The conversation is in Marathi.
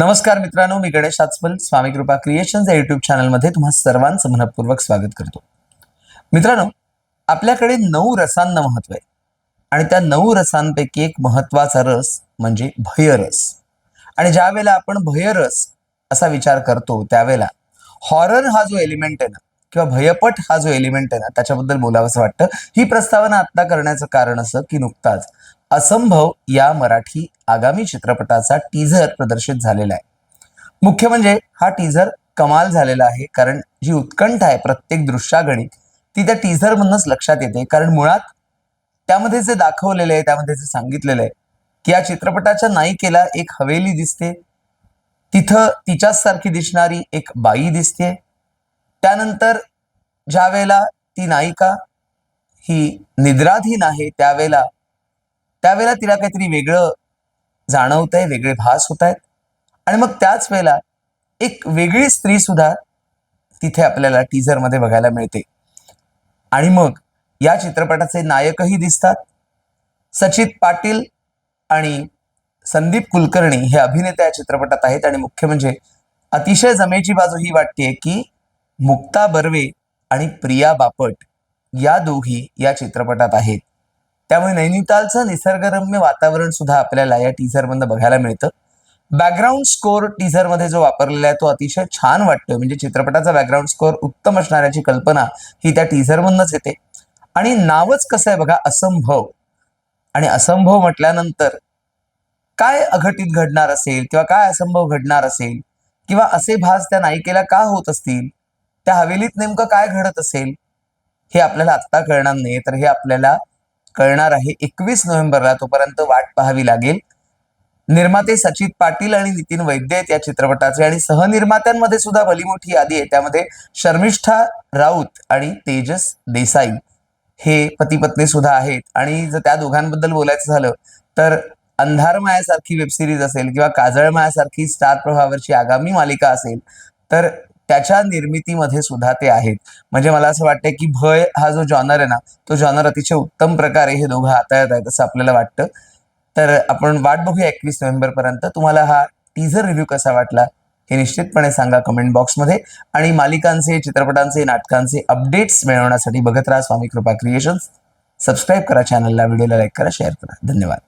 नमस्कार मित्रांनो मी गणेश आचपल स्वामी कृपा क्रिएशन्स या युट्यूब चॅनलमध्ये तुम्हा सर्वांचं मनपूर्वक स्वागत करतो. मित्रांनो आपल्याकडे नऊ रसांना महत्त्व आहे. आणि त्या नऊ रसांपैकी एक महत्त्वाचा रस म्हणजे भयरस आणि ज्या वेळेला आपण भयरस असा विचार करतो त्यावेळेला हॉरर हा जो एलिमेंट आहे ना किंवा भयपट हा जो एलिमेंट आहे ना त्याच्याबद्दल बोलावंसं वाटतं. ही प्रस्तावना आत्ता करण्याचं कारण असं की नुकताच असंभव या मराठी आगामी चित्रपटाचा टीझर प्रदर्शित झालेला आहे. मुख्य म्हणजे हा टीझर कमाल झालेला आहे कारण जी उत्कंठ आहे प्रत्येक दृश्यागणित ती त्या टीझर मधनच लक्षात येते. कारण मुळात त्यामध्ये जे दाखवलेलं आहे त्यामध्ये जे सांगितलेलं आहे की या चित्रपटाच्या नायिकेला एक हवेली दिसते तिथं तिच्याच सारखी दिसणारी एक बाई दिसते त्यानंतर ज्या वेळेला ती नायिका ही निद्राधीन आहे त्यावेळेला त्यावेळेला तिला काहीतरी वेगळं जाणवत आहे वेगळे भास होत आहेत आणि मग त्याच वेळेला एक वेगळी स्त्री सुद्धा तिथे आपल्याला टीझरमध्ये बघायला मिळते. आणि मग या चित्रपटाचे नायकही दिसतात. सचित पाटील आणि संदीप कुलकर्णी हे अभिनेते या चित्रपटात आहेत. आणि मुख्य म्हणजे अतिशय जमेची बाजू ही वाटते की मुक्ता बर्वे आणि प्रिया बापट या दोघी या चित्रपटात आहेत. त्यामुळे नैनितालचं निसर्गरम्य वातावरण सुद्धा आपल्याला या टीझरमधनं बघायला मिळतं. बॅकग्राऊंड स्कोर टीझरमध्ये जो वापरलेला आहे तो अतिशय छान वाटतोय. म्हणजे चित्रपटाचा बॅकग्राऊंड स्कोअर उत्तम असणाऱ्याची कल्पना ही त्या टीझरमधनच येते. आणि नावच कसं आहे बघा असंभव. आणि असंभव म्हटल्यानंतर काय अघटित घडणार असेल किंवा काय असंभव घडणार असेल किंवा असे भास त्या नायिकेला का होत असतील? त्या हवेलीत नेमकं काय घडत असेल? हे आपल्याला आत्ता कळणार नाही तर हे आपल्याला कळणार आहे. एकवीस नोव्हेंबरला तोपर्यंत वाट पाहावी लागेल. निर्माते सचित पाटील आणि नितीन वैद्य आहेत या चित्रपटाचे आणि सहनिर्मात्यांमध्ये सुद्धा भली मोठी यादी आहे. त्यामध्ये शर्मिष्ठा राऊत आणि तेजस देसाई हे पती पत्नी सुद्धा आहेत. आणि जर त्या दोघांबद्दल बोलायचं झालं तर अंधारमायासारखी वेबसिरीज असेल किंवा काजळ मायासारखी स्टार प्रभावरची आगामी मालिका असेल तर त्याच्या निर्मितीमध्ये सुद्धा ते आहेत. म्हणजे मला असं वाटतं की भय हा जो जॉनर आहे ना तो जॉनर अतिशय उत्तम प्रकारे हे दोघं हाताळत आहेत असं आपल्याला वाटतं. तर आपण वाट बघूया एकवीस नोव्हेंबर पर्यंत. तुम्हाला हा टीझर रिव्ह्यू कसा वाटला हे निश्चितपणे सांगा कमेंट बॉक्समध्ये आणि मालिकांचे चित्रपटांचे नाटकांचे अपडेट्स मिळवण्यासाठी बघत राहा. स्वामी कृपा क्रिएशन्स सबस्क्राईब करा चॅनलला व्हिडिओला लाईक करा शेअर करा. धन्यवाद.